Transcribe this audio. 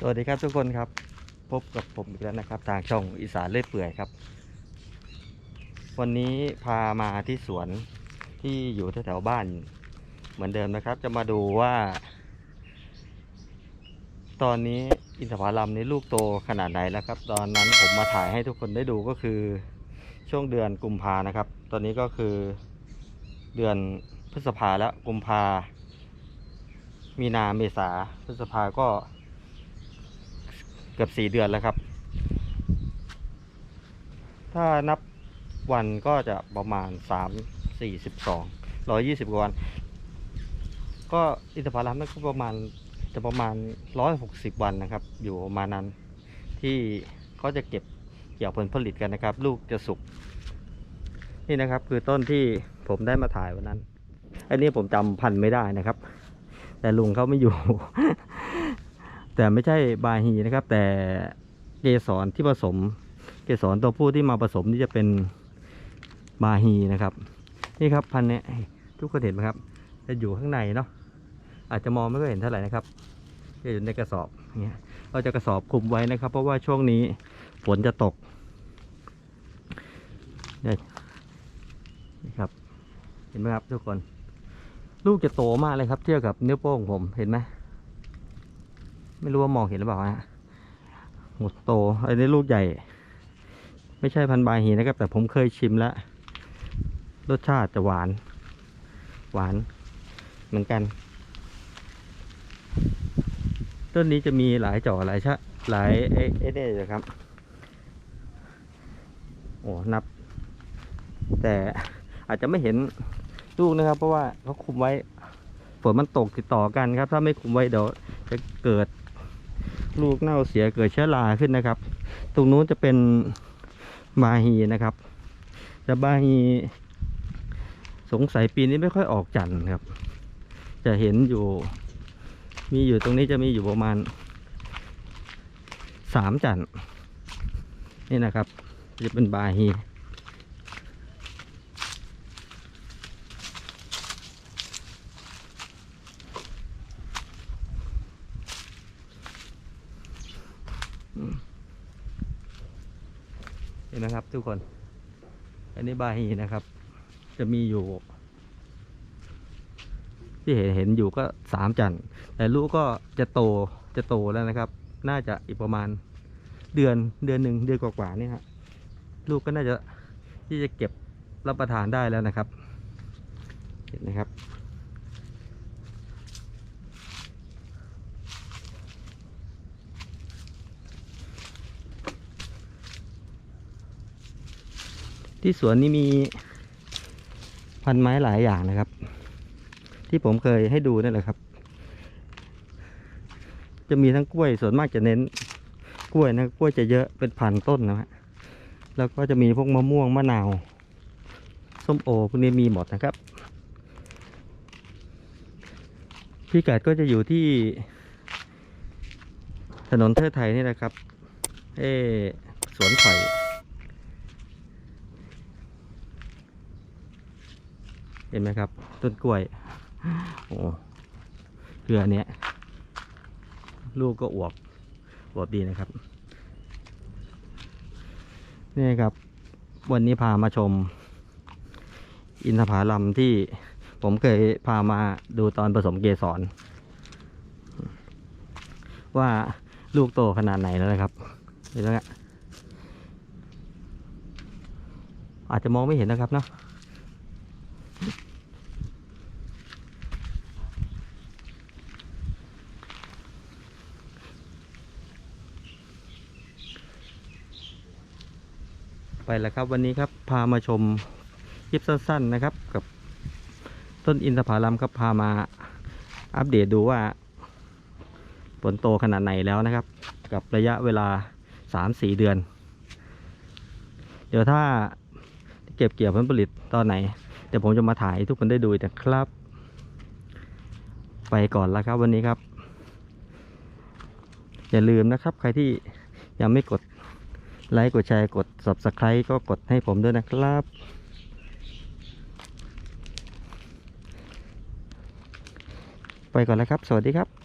สวัสดีครับทุกคนครับ พบกับผมอีกแล้วนะครับ ทางช่องอีสานเลื่อยเปื่อยครับ วันนี้พามาที่สวนที่อยู่แถวๆบ้านเหมือนเดิมนะครับ จะมาดูว่า ตอนนี้อินทผลัมนี้ลูกโตขนาดไหนแล้วครับ ตอนนั้นผมมาถ่ายให้ทุกคนได้ดูก็คือช่วงเดือนกุมภานะครับ ตอนนี้ก็คือเดือนพฤษภาแล้วกุมภามีนาเมษาพฤษภาก็ เกือบสี่เดือนแล้วครับ ถ้านับวันก็จะประมาณสามสี่สิบสองร้อยี่สิบกว่าวัน ก็อินทผลัมนั่นก็ประมาณจะประมาณร้อยหกสิบวันนะครับ อยู่ประมาณนั้น ที่เขาจะเก็บเกี่ยวผลผลิตกันนะครับ ลูกจะสุกนี่นะครับคือต้นที่ผมได้มาถ่ายวันนั้น อันนี้ผมจำพันธุ์ไม่ได้นะครับ แต่ลุงเขาไม่อยู่ แต่ไม่ใช่บาฮีนะครับ แต่เกสรที่ผสม เกสรตัวผู้ที่มาผสมนี่จะเป็นบาฮีนะครับ นี่ครับพันธุ์เนี้ยทุกคนเห็นไหมครับ จะอยู่ข้างในเนาะอาจจะมองไม่ค่อยเห็นเท่าไหร่นะครับจะอยู่ในกระสอบอย่างเงี้ยเราจะกระสอบคลุมไว้นะครับ เพราะว่าช่วงนี้ฝนจะตกนี่นี่ครับ เห็นไหมครับทุกคน ลูกจะโตมากเลยครับ เทียบกับนิ้วโป้งผมเห็นไหม ไม่รู้ว่ามองเห็นหรือเปล่าฮะหมดโตอันนี้ลูกใหญ่ ไม่ใช่พันธุ์บาฮีนะครับ แต่ผมเคยชิมแล้ว รสชาติจะหวาน หวานเหมือนกัน ต้นนี้จะมีหลายจ่อหลายชะหลายเอเอเดเลยครับ โอ้นับ แต่อาจจะไม่เห็นลูกนะครับ เพราะว่าเขาคุมไว้ฝนมันตกติดต่อกันครับ ถ้าไม่คุมไว้เดี๋ยวจะเกิด ลูกเน่าเสียเกิดเชื้อราขึ้นนะครับ ตรงนู้นจะเป็นบาฮีนะครับ แต่บาฮีสงสัยปีนี้ไม่ค่อยออกจันทร์ครับ จะเห็นอยู่ มีอยู่ตรงนี้จะมีอยู่ประมาณสามจันทร์นี่นะครับ จะเป็นบาฮี เห็นไหมครับทุกคน อันนี้บาฮีนะครับ จะมีอยู่ ที่เห็นเห็นอยู่ก็สามจันทร์แต่ลูกก็จะโตจะโตแล้วนะครับ น่าจะอีกประมาณเดือนเดือนหนึ่งเดือนกว่าๆนี่ฮะลูกก็น่าจะที่จะเก็บรับประทานได้แล้วนะครับ เห็นไหมครับ ที่สวนนี่มีพันไม้หลายอย่างนะครับ ที่ผมเคยให้ดูนั่นแหละครับ จะมีทั้งกล้วยส่วนมากจะเน้น กล้วยนะกล้วยจะเยอะเป็นพันต้นนะฮะแล้วก็จะมีพวกมะม่วงมะนาวส้มโอพวกนี้มีหมดนะครับพิกัดก็จะอยู่ที่ ถนนเทิดไทยนี่แหละครับ เออสวนไผ่ เห็นไหมครับ ต้นกล้วย โอ้เครือเนี้ย ลูกก็อวบอวบดีนะครับ นี่ครับ วันนี้พามาชม อินทผลัมที่ผมเคยพามาดูตอนผสมเกสร ว่าลูกโตขนาดไหนแล้วนะครับเห็นไหมฮะอาจจะมองไม่เห็นนะครับเนาะ ไปแล้วครับ วันนี้ครับพามาชมคลิปสั้นๆนะครับ กับต้นอินทผลัมครับพามาอัปเดตดูว่า ผลโตขนาดไหนแล้วนะครับ กับระยะเวลา 3-4 เดือน เดี๋ยวถ้าเก็บเกี่ยวผลผลิตตอนไหน เดี๋ยวผมจะมาถ่ายทุกคนได้ดูอีกนะครับ ไปก่อนแล้วครับวันนี้ครับ อย่าลืมนะครับ ใครที่ยังไม่กด ไลค์กดแชร์กด subscribe ก็กดให้ผมด้วยนะครับ ไปก่อนแล้วครับ สวัสดีครับ